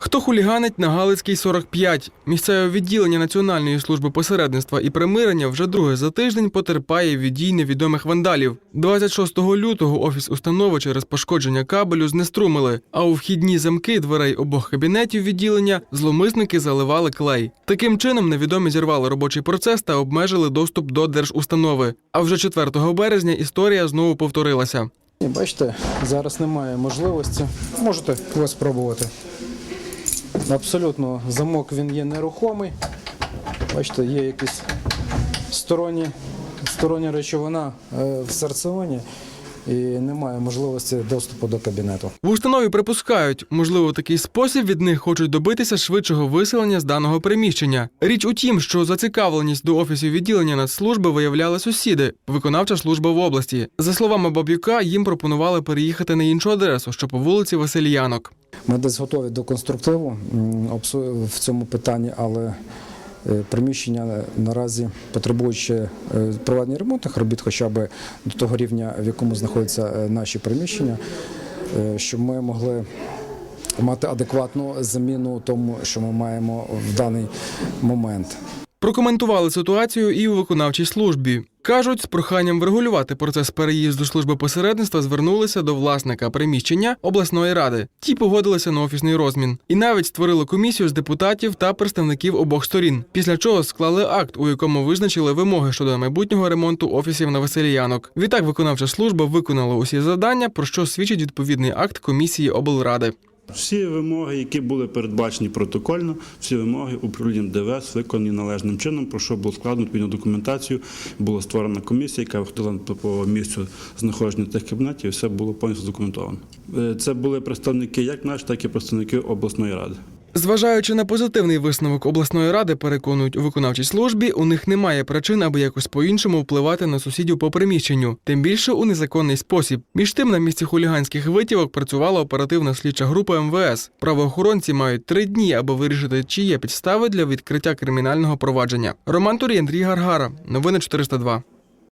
Хто хуліганить на Галицькій 45? Місцеве відділення Національної служби посередництва і примирення вже друге за тиждень потерпає від дій невідомих вандалів. 26 лютого офіс установи через пошкодження кабелю знеструмили, а у вхідні замки дверей обох кабінетів відділення зломисники заливали клей. Таким чином невідомі зірвали робочий процес та обмежили доступ до держустанови. А вже 4 березня історія знову повторилася. Бачите, зараз немає можливості. Можете ви спробувати. Абсолютно. Замок він є нерухомий. Бачите, є якісь сторонні, стороння речовина е, в серцевині і немає можливості доступу до кабінету. В установі припускають, можливо, такий спосіб від них хочуть добитися швидшого виселення з даного приміщення. Річ у тім, що зацікавленість до офісів відділення Нацслужби виявляли сусіди, виконавча служба в області. За словами Бабюка, їм пропонували переїхати на іншу адресу, що по вулиці Васильянок. Ми десь готові до конструктиву в цьому питанні, але приміщення наразі потребуючи ще е, проведення ремонтних робіт, хоча б до того рівня, в якому знаходяться е, наші приміщення, е, щоб ми могли мати адекватну заміну тому, що ми маємо в даний момент. Прокоментували ситуацію і у виконавчій службі. Кажуть, з проханням врегулювати процес переїзду служби посередництва звернулися до власника приміщення обласної ради. Ті погодилися на офісний розмін і навіть створили комісію з депутатів та представників обох сторін. Після чого склали акт, у якому визначили вимоги щодо майбутнього ремонту офісів на Васильянок. Відтак виконавча служба виконала усі завдання, про що свідчить відповідний акт комісії облради. Всі вимоги, які були передбачені протокольно, всі вимоги управлінням ДВС виконані належним чином, про що було складено відповідну документацію. Була створена комісія, яка виходила по місцю знаходження тих кабінетів, і все було повністю документовано. Е, Це були представники як наші, так і представники обласної ради. Зважаючи на позитивний висновок обласної ради, переконують у виконавчій службі, у них немає причин, аби якось по-іншому впливати на сусідів по приміщенню, тим більше у незаконний спосіб. Між тим, на місці хуліганських витівок працювала оперативна слідча група МВС. Правоохоронці мають три дні, аби вирішити, чи є підстави для відкриття кримінального провадження. Роман Турій, Андрій Гаргара. Новини 402.